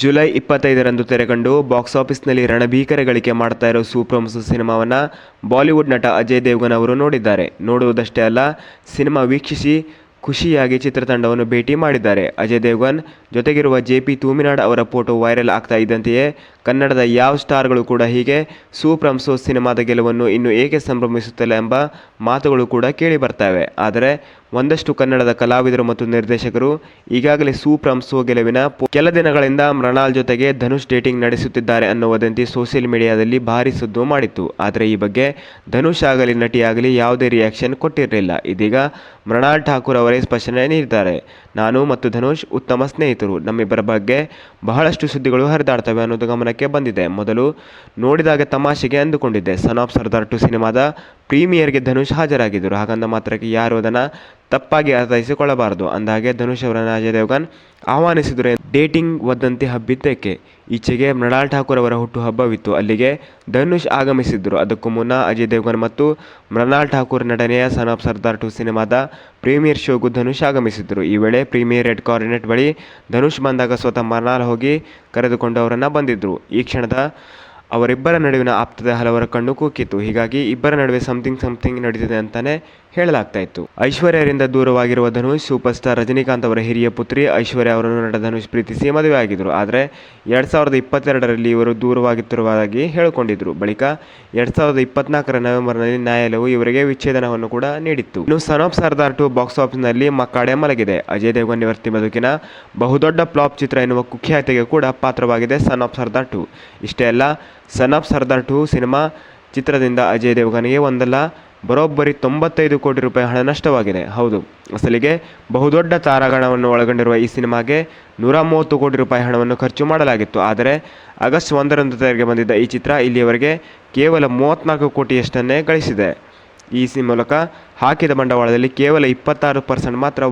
July ಇಪ್ಪತ್ತೈದರಂದು ತೆರೆಕಂಡು box ಆಫೀಸ್ನಲ್ಲಿ ರಣಭೀಕರ ಗಳಿಕೆ ಮಾಡ್ತಾ ಇರೋ ಸೂಪ್ರಮಸ್ ಸಿನಿಮಾವನ್ನು ಬಾಲಿವುಡ್ ನಟ ಅಜಯ್ ದೇವ್ಗನ್ ಅವರು ನೋಡಿದ್ದಾರೆ. ನೋಡುವುದಷ್ಟೇ ಅಲ್ಲ, ಸಿನಿಮಾ ವೀಕ್ಷಿಸಿ ಖುಷಿಯಾಗಿ ಚಿತ್ರತಂಡವನ್ನು ಭೇಟಿ ಮಾಡಿದ್ದಾರೆ. ಅಜಯ್ ದೇವ್ಗನ್ ಜೊತೆಗಿರುವ ಜೆ ಪಿ ತೂಮಿನಾಡ್ ಅವರ ಫೋಟೋ ವೈರಲ್ ಆಗ್ತಾ ಇದ್ದಂತೆಯೇ ಕನ್ನಡದ ಯಾವ ಸ್ಟಾರ್ಗಳು ಕೂಡ ಹೀಗೆ ಸೂಪ್ರಂಸೋ ಸಿನಿಮಾದ ಗೆಲುವನ್ನು ಇನ್ನು ಏಕೆ ಸಂಭ್ರಮಿಸುತ್ತಿಲ್ಲ ಎಂಬ ಮಾತುಗಳು ಕೂಡ ಕೇಳಿ ಬರ್ತವೆ. ಆದರೆ ಒಂದಷ್ಟು ಕನ್ನಡದ ಕಲಾವಿದರು ಮತ್ತು ನಿರ್ದೇಶಕರು ಈಗಾಗಲೇ ಸೂಪ್ರಂಸೋ ಗೆಲುವಿನ ಕೆಲ ದಿನಗಳಿಂದ ಮೃಣಾಲ್ ಜೊತೆಗೆ ಧನುಷ್ ಡೇಟಿಂಗ್ ನಡೆಸುತ್ತಿದ್ದಾರೆ ಅನ್ನೋ ವದಂತಿ ಸೋಷಿಯಲ್ ಮೀಡಿಯಾದಲ್ಲಿ ಭಾರಿ ಸುದ್ದು ಮಾಡಿತ್ತು. ಆದರೆ ಈ ಬಗ್ಗೆ ಧನುಷ್ ಆಗಲಿ ನಟಿಯಾಗಲಿ ಯಾವುದೇ ರಿಯಾಕ್ಷನ್ ಕೊಟ್ಟಿರಲಿಲ್ಲ. ಇದೀಗ ಮೃಣಾಲ್ ಠಾಕೂರ್ ಅವರೇ ಸ್ಪಷ್ಟನೆ ನೀಡಿದ್ದಾರೆ. ನಾನು ಮತ್ತು ಧನುಷ್ ಉತ್ತಮ ಸ್ನೇಹಿತರು. ನಮ್ಮಿಬ್ಬರ ಬಗ್ಗೆ ಬಹಳಷ್ಟು ಸುದ್ದಿಗಳು ಹರಿದಾಡ್ತವೆ ಅನ್ನೋದು ಗಮನಕ್ಕೆ ಬಂದಿದೆ. ಮೊದಲು ನೋಡಿದಾಗ ತಮಾಷೆಗೆ ಅಂದುಕೊಂಡಿದ್ದೆ. ಸನ್ ಆಫ್ ಸರ್ದಾರ್ ಟು ಸಿನಿಮಾದ ಪ್ರೀಮಿಯರ್ಗೆ ಧನುಷ್ ಹಾಜರಾಗಿದ್ದರು. ಹಾಗಂದ ಮಾತ್ರಕ್ಕೆ ಯಾರು ಅದನ್ನು ತಪ್ಪಾಗಿ ಅರ್ಥೈಸಿಕೊಳ್ಳಬಾರದು. ಅಂದಹಾಗೆ ಧನುಷ್ ಅವರನ್ನು ಅಜಯ್ ದೇವ್ಗನ್ ಆಹ್ವಾನಿಸಿದರೆ ಡೇಟಿಂಗ್ ವದಂತಿ ಹಬ್ಬಿದ್ದಕ್ಕೆ ಈಚೆಗೆ ಮೃಣಾಲ್ ಠಾಕೂರ್ ಅವರ ಹುಟ್ಟುಹಬ್ಬವಿತ್ತು. ಅಲ್ಲಿಗೆ ಧನುಷ್ ಆಗಮಿಸಿದ್ದರು. ಅದಕ್ಕೂ ಮುನ್ನ ಅಜಯ್ ದೇವ್ಗನ್ ಮತ್ತು ಮೃಣಾಲ್ ಠಾಕೂರ್ ನಟನೆಯ ಸನ್ ಆಫ್ ಸರ್ದಾರ್ ಟು ಸಿನಿಮಾದ ಪ್ರೀಮಿಯರ್ ಶೋಗೂ ಧನುಷ್ ಆಗಮಿಸಿದ್ದರು. ಈ ವೇಳೆ ಪ್ರೀಮಿಯರ್ ರೆಡ್ ಕಾರ್ನೆಟ್ ಬಳಿ ಧನುಷ್ ಬಂದಾಗ ಸ್ವತಃ ಮೃಣಾಲ್ ಹೋಗಿ ಕರೆದುಕೊಂಡು ಅವರನ್ನು ಬಂದಿದ್ದರು. ಈ ಕ್ಷಣದ ಅವರಿಬ್ಬರ ನಡುವಿನ ಆಪ್ತದ ಹಲವರ ಕಣ್ಣು ಕೂಕಿತ್ತು. ಹೀಗಾಗಿ ಇಬ್ಬರ ನಡುವೆ ಸಮಥಿಂಗ್ ಸಮಥಿಂಗ್ ನಡೀತಿದೆ ಅಂತಾನೆ ಹೇಳಲಾಗ್ತಾ ಇತ್ತು. ಐಶ್ವರ್ಯರಿಂದ ದೂರವಾಗಿರುವ ಧನುಷ್ ಸೂಪರ್ ಸ್ಟಾರ್ ರಜನಿಕಾಂತ್ ಅವರ ಹಿರಿಯ ಪುತ್ರಿ ಐಶ್ವರ್ಯ ಅವರನ್ನು ನಟ ಧನುಷ್ ಪ್ರೀತಿಸಿ ಮದುವೆ ಆಗಿದ್ರು ಆದರೆ ಎರಡು ಸಾವಿರದ ಇಪ್ಪತ್ತೆರಡರಲ್ಲಿ ಇವರು ದೂರವಾಗಿತ್ತಿರುವುದಾಗಿ ಹೇಳಿಕೊಂಡಿದ್ರು. ಬಳಿಕ ಎರಡು ಸಾವಿರದ ಇಪ್ಪತ್ನಾಲ್ಕರ ನವೆಂಬರ್ನಲ್ಲಿ ನ್ಯಾಯಾಲಯವು ಇವರಿಗೆ ವಿಚ್ಛೇದನವನ್ನು ಕೂಡ ನೀಡಿತ್ತು. ಇನ್ನು son of Sardaar two box ಆಫೀಸ್ನಲ್ಲಿ ಮಕ್ಕಡೆ ಮಲಗಿದೆ. ಅಜಯ್ ದೇವ್ಗನ್ ನಿವರ್ತಿ ಬದುಕಿನ ಬಹುದೊಡ್ಡ ಫ್ಲಾಪ್ ಚಿತ್ರ ಎನ್ನುವ ಕುಖ್ಯಾತಿಗೆ ಕೂಡ ಪಾತ್ರವಾಗಿದೆ ಸನ್ ಆಫ್ ಸರ್ದಾರ್ ಟು ಇಷ್ಟೇ ಅಲ್ಲ son of Sardaar two cinema ಚಿತ್ರದಿಂದ ಅಜಯ್ ದೇವ್ಗನ್ಗೆ ಒಂದಲ್ಲ ಬರೋಬ್ಬರಿ ತೊಂಬತ್ತೈದು ಕೋಟಿ ರೂಪಾಯಿ ಹಣ ನಷ್ಟವಾಗಿದೆ. ಹೌದು. ಅಸಲಿಗೆ ಬಹುದೊಡ್ಡ ತಾರಾಗಣವನ್ನು ಒಳಗೊಂಡಿರುವ ಈ ಸಿನಿಮಾಗೆ ನೂರ ಮೂವತ್ತು ಕೋಟಿ ರೂಪಾಯಿ ಹಣವನ್ನು ಖರ್ಚು ಮಾಡಲಾಗಿತ್ತು. ಆದರೆ ಆಗಸ್ಟ್ ಒಂದರಂದು ತೆರೆಗೆ ಬಂದಿದ್ದ ಈ ಚಿತ್ರ ಇಲ್ಲಿಯವರೆಗೆ ಕೇವಲ ಮೂವತ್ತ್ನಾಲ್ಕು ಕೋಟಿಯಷ್ಟನ್ನೇ ಗಳಿಸಿದೆ. ಈ ಸಿ ಮೂಲಕ ಹಾಕಿದ ಬಂಡವಾಳದಲ್ಲಿ ಕೇವಲ ಇಪ್ಪತ್ತಾರು ಪರ್ಸೆಂಟ್ ಮಾತ್ರ